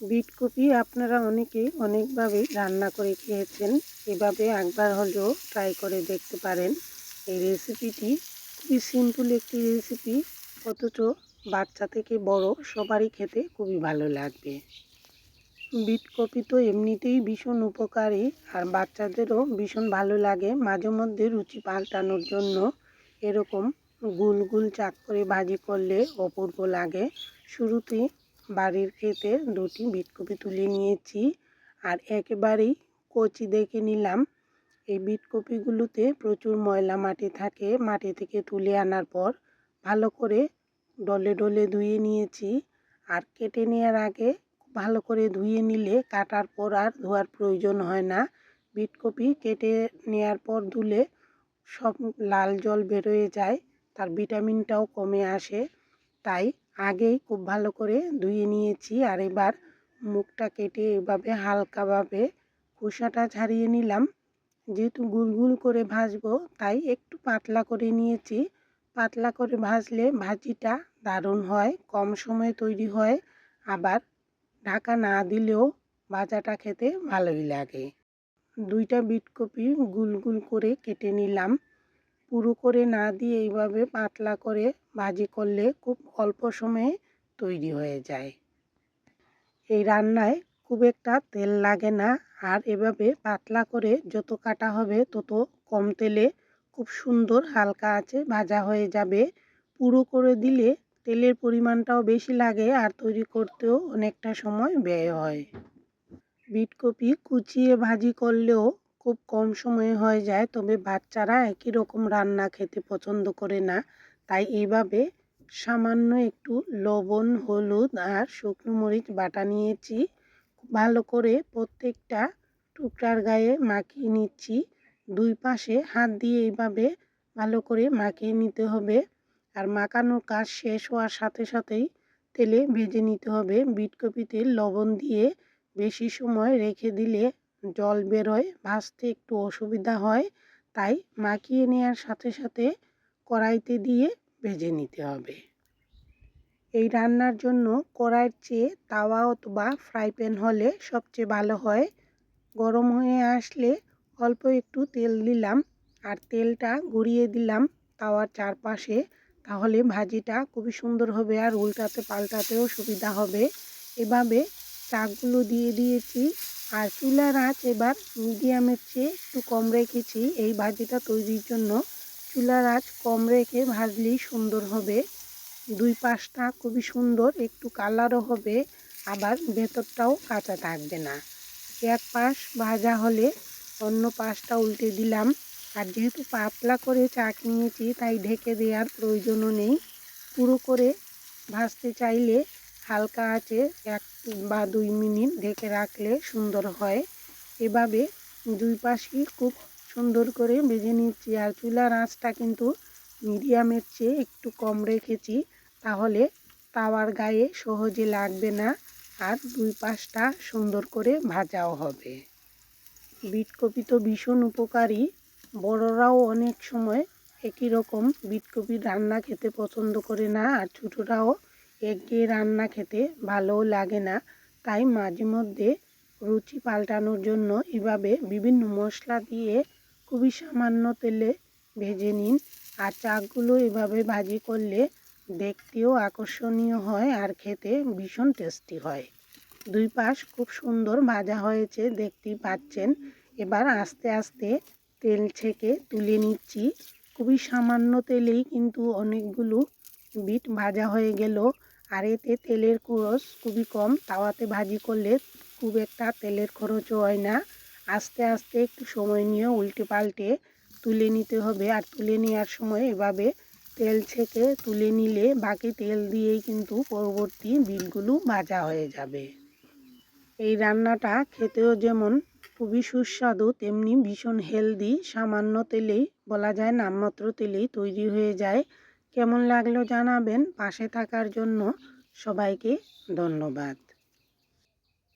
Bit copy আপনারা অনেকেই অনেকভাবেই রান্না করে খেয়েছেন। এভাবে একবার হলেও ট্রাই করে দেখতে পারেন। এই রেসিপিটি খুবই সিম্পল একটি রেসিপি অথচ বাচ্চা থেকে বড় সবারই খেতে খুবই ভালো লাগবে। বিট কপি তো এমনিতেই ভীষণ উপকারী, আর বাচ্চাদেরও ভীষণ ভালো লাগে মাঝে মধ্যে রুচি পাল্টানোর জন্য। এরকম গুল গুল চাক করে ভাজি করলে অপূর্ব লাগে। শুরুতেই বাড়ির খেতে দুটি বিটকপি তুলে নিয়েছি আর একেবারেই কচি দেখে নিলাম। এই বিটকপিগুলোতে প্রচুর ময়লা মাটি থাকে, মাটি থেকে তুলে আনার পর ভালো করে ডলে ডলে ধুয়ে নিয়েছি আর কেটে নেওয়ার আগে ভালো করে ধুয়ে নিলে কাটার পর আর ধোয়ার প্রয়োজন হয় না। বিটকপি কেটে নেওয়ার পর ধুলে সব লাল জল বেরোয় যায়, তার ভিটামিনটাও কমে আসে, তাই আগেই খুব ভালো করে ধুয়ে নিয়েছি আর এবার মুখটা কেটে এভাবে হালকাভাবে খোসাটা ছাড়িয়ে নিলাম। যেহেতু গুলগুল করে ভাজবো, তাই একটু পাতলা করে নিয়েছি। পাতলা করে ভাজলে ভাজিটা দারুণ হয়, কম সময়ে তৈরি হয়। আবার ঢাকা না দিলেও ভাজাটা খেতে ভালোই লাগে। দুইটা বিটকপি গুল গুল করে কেটে নিলাম। পুরো করে না দিয়ে এইভাবে পাতলা করে ভাজি করলে খুব অল্প সময়ে তৈরি হয়ে যায়। এই রান্নায় খুব একটা তেল লাগে না আর এভাবে পাতলা করে যত কাটা হবে তত কম তেলে খুব সুন্দর হালকা আছে ভাজা হয়ে যাবে। পুরো করে দিলে তেলের পরিমাণটাও বেশি লাগে আর তৈরি করতেও অনেকটা সময় ব্যয় হয়। বিটকপি কুচিয়ে ভাজি করলেও খুব কম সময়ে হয়ে যায়, তবে বাচ্চারা একই রকম রান্না খেতে পছন্দ করে না। তাই এইভাবে সামান্য একটু লবণ, হলুদ আর শুকনো মরিচ বাটা নিয়েছি। ভালো করে প্রত্যেকটা টুকরার গায়ে মাখিয়ে নিচ্ছি। দুই পাশে হাত দিয়ে এইভাবে ভালো করে মাখিয়ে নিতে হবে। আর মাখানোর কাজ শেষ হওয়ার সাথে সাথেই তেলে ভেজে নিতে হবে। বিটকপিতে লবণ দিয়ে বেশি সময় রেখে দিলে জল বেরোয় ভাজতে একটু অসুবিধা হয়, তাই মাখিয়ে নেওয়ার সাথে সাথে কড়াইতে দিয়ে ভেজে নিতে হবে। এই রান্নার জন্য কড়াইয়ের চেয়ে তাওয়া অথবা ফ্রাই প্যান হলে সবচেয়ে ভালো হয়। গরম হয়ে আসলে অল্প একটু তেল দিলাম আর তেলটা গড়িয়ে দিলাম তাওয়ার চারপাশে, তাহলে ভাজিটা খুবই সুন্দর হবে আর উল্টাতে পাল্টাতেও সুবিধা হবে। এভাবে চাকগুলো দিয়ে দিয়েছি। আর চুলার আঁচ এবার মিডিয়ামের চেয়ে একটু কম রেখেছি এই ভাজিটা তৈরির জন্য। চুলার আঁচ কম রেখে ভাজলেই সুন্দর হবে। দুই পাশটা খুবই সুন্দর, একটু কালারও হবে, আবার ভেতরটাও কাঁচা থাকবে না। এক পাশ ভাজা হলে অন্য পাশটা উল্টে দিলাম। আর যেহেতু পাতলা করে চাক নিয়েছি, তাই ঢেকে দেওয়ার প্রয়োজনও নেই। পুরো করে ভাজতে চাইলে হালকা আঁচে এক বা দুই মিনিট ঢেকে রাখলে সুন্দর হয়। এভাবে দুই পাশই খুব সুন্দর করে ভেজে নিচ্ছি। আর চুলার আঁচটা কিন্তু মিডিয়ামের চেয়ে একটু কম রেখেছি, তাহলে তাওয়ার গায়ে সহজে লাগবে না আর দুই পাশটা সুন্দর করে ভাজাও হবে। বিটকপি তো ভীষণ উপকারী। বড়রাও অনেক সময় একই রকম বিটকপি রান্না খেতে পছন্দ করে না, আর ছোটোরাও একঘেয়ে রান্না খেতে ভালোও লাগে না। তাই মাঝে মধ্যে রুচি পাল্টানোর জন্য এভাবে বিভিন্ন মশলা দিয়ে খুবই সামান্য তেলে ভেজে নিন। আর চাকগুলো এভাবে ভাজি করলে দেখতেও আকর্ষণীয় হয় আর খেতে ভীষণ টেস্টি হয়। দুই পাশ খুব সুন্দর ভাজা হয়েছে, দেখতেই পাচ্ছেন। এবার আস্তে আস্তে তেল ছেঁকে তুলে নিচ্ছি। খুবই সামান্য তেলেই কিন্তু অনেকগুলো বিট ভাজা হয়ে গেল। আর এতে তেলের খরচ খুবই কম। তাওয়াতে ভাজি করলে খুব একটা তেলের খরচও হয় না। আস্তে আস্তে একটু সময় নিয়ে উল্টে পাল্টে তুলে নিতে হবে। আর তুলে নেওয়ার সময় এভাবে তেল ছেঁকে তুলে নিলে বাকি তেল দিয়েই কিন্তু পরবর্তী বিলগুলো ভাজা হয়ে যাবে। এই রান্নাটা খেতেও যেমন খুবই সুস্বাদু, তেমনি ভীষণ হেলদি। সামান্য তেলেই বলা যায় নামমাত্র তেলেই তৈরি হয়ে যায়। কেমন লাগল জানাবেন। পাশে থাকার জন্য সবাইকে ধন্যবাদ।